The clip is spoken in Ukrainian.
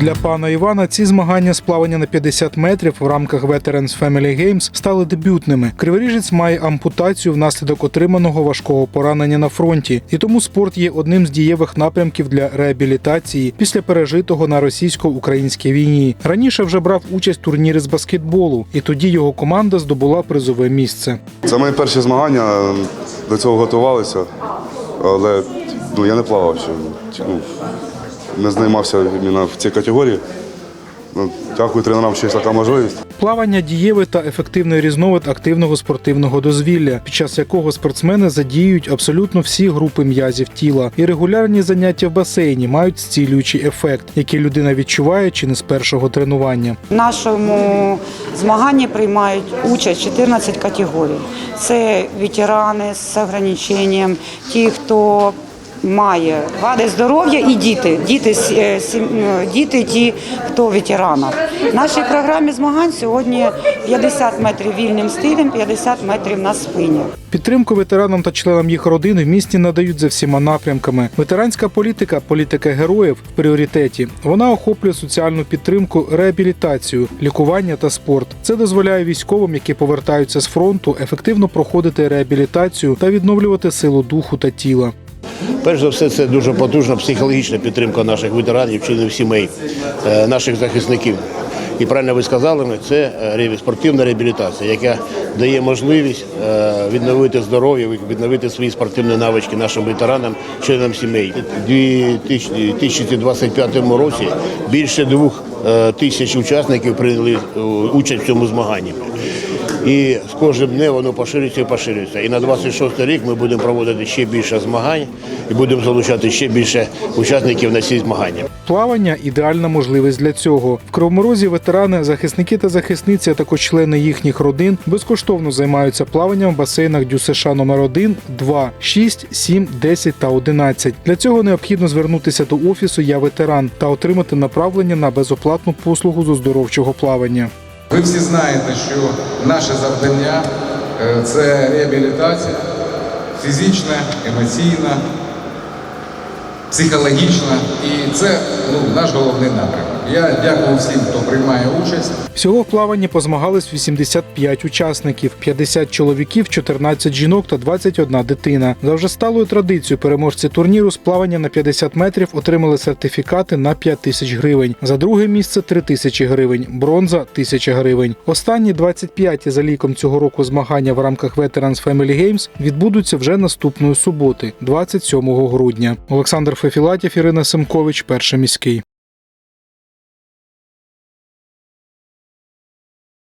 Для пана Івана ці змагання з плавання на 50 метрів в рамках Veterans Family Games стали дебютними. Криворіжець має ампутацію внаслідок отриманого важкого поранення на фронті, і тому спорт є одним з дієвих напрямків для реабілітації після пережитого на російсько-українській війні. Раніше вже брав участь в турнірі з баскетболу, і тоді його команда здобула призове місце. Це мої перші змагання, до цього готувалися, але ну, я не плавав ще. Ну, не займався іменно в цій категорії. Ну, дякую тренерам, що є така можливість. Плавання дієвий та ефективний різновид активного спортивного дозвілля, під час якого спортсмени задіюють абсолютно всі групи м'язів тіла, і регулярні заняття в басейні мають зцілюючий ефект, який людина відчуває чи не з першого тренування. В нашому змаганні приймають участь 14 категорій. Це ветерани з ограниченням, ті, хто має вади здоров'я і діти. Діти, е, е, діти ті, хто ветерани. В нашій програмі змагань сьогодні 50 метрів вільним стилем, 50 метрів на спині. Підтримку ветеранам та членам їх родин в місті надають за всіма напрямками. Ветеранська політика, політика героїв в пріоритеті. Вона охоплює соціальну підтримку, реабілітацію, лікування та спорт. Це дозволяє військовим, які повертаються з фронту, ефективно проходити реабілітацію та відновлювати силу духу та тіла. Перш за все, це дуже потужна психологічна підтримка наших ветеранів, членів сімей, е, наших захисників. І правильно ви сказали, це е, спортивна реабілітація, яка дає можливість е, відновити здоров'я, відновити свої спортивні навички нашим ветеранам, членам сімей. У 2025 році більше двох тисяч учасників прийняли участь в цьому змаганні. І з кожним днем воно поширюється і поширюється. І на 26 рік ми будемо проводити ще більше змагань і будемо залучати ще більше учасників на ці змагання. Плавання ідеальна можливість для цього. В Кривоморозі ветерани, захисники та захисниці, а також члени їхніх родин безкоштовно займаються плаванням в басейнах ДЮСШ номер 1, 2, 6, 7, 10 та 11. Для цього необхідно звернутися до офісу Я ветеран та отримати направлення на безоплатну послугу з оздоровчого плавання. Ви всі знаєте, що наше завдання е, це реабілітація фізична, емоційна, психологічна. І це ну, наш головний напрямок. Я дякую всім, хто приймає участь. Всього в плаванні позмагались 85 учасників, 50 чоловіків, 14 жінок та 21 дитина. За вже сталою традицією переможці турніру з плавання на 50 метрів отримали сертифікати на 5 тисяч гривень. За друге місце 3 тисячі гривень, бронза 1000 гривень. Останні 25 за ліком цього року змагання в рамках Veterans Family Games відбудуться вже наступної суботи, 27 грудня. Олександр Фефілатів, Ірина Семкович, перший міський.